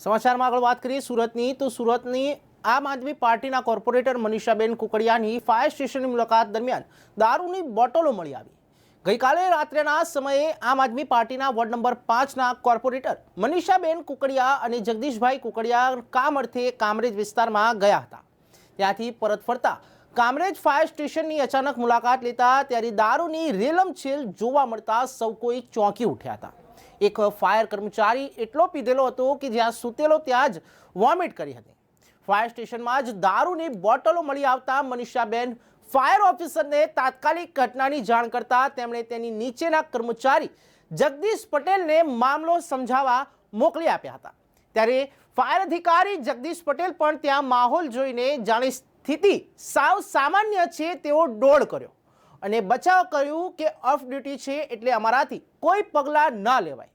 સમાચારમાં આગળ વાત કરીએ સુરતની, તો સુરતની આમ આદમી પાર્ટીના કોર્પોરેટર મનીષાબેન કુકડિયાની ફાયર સ્ટેશનની મુલાકાત દરમિયાન દારૂની બોટલો મળી આવી. ગઈકાલે રાત્રેના સમયે આમ આદમી પાર્ટીના વોર્ડ નંબર પાંચના કોર્પોરેટર મનીષાબેન કુકડિયા અને જગદીશભાઈ કુકડિયા કામ અર્થે કામરેજ વિસ્તારમાં ગયા હતા. ત્યાંથી પરત ફરતા કામરેજ ફાયર સ્ટેશનની અચાનક મુલાકાત લેતા ત્યારે દારૂની રેલમછેલ જોવા મળતા સૌ કોઈ ચોંકી ઉઠ્યા હતા. એક ફાયર કર્મચારી એટલો પીધેલો હતો કે જ્યાં સૂતેલો ત્યાં જ વોમિટ કરી હતી. ફાયર સ્ટેશનમાં જ દારૂની બોટલો મળી આવતા મનીષાબેન ફાયર ઓફિસરને તાત્કાલિક ઘટનાની જાણ કરતા તેમણે તેની નીચેના કર્મચારી જગદીશ પટેલને મામલો સમજાવવા મોકલી આપ્યા હતા. ત્યારે ફાયર અધિકારી જગદીશ પટેલ પણ ત્યાં માહોલ જોઈને જાણે સ્થિતિ સાવ સામાન્ય છે તેવો ડોળ કર્યો. અને બચાવ કર્યું કે ઓફ ડ્યુટી છે એટલે અમારાથી કોઈ પગલાં ન લેવાય.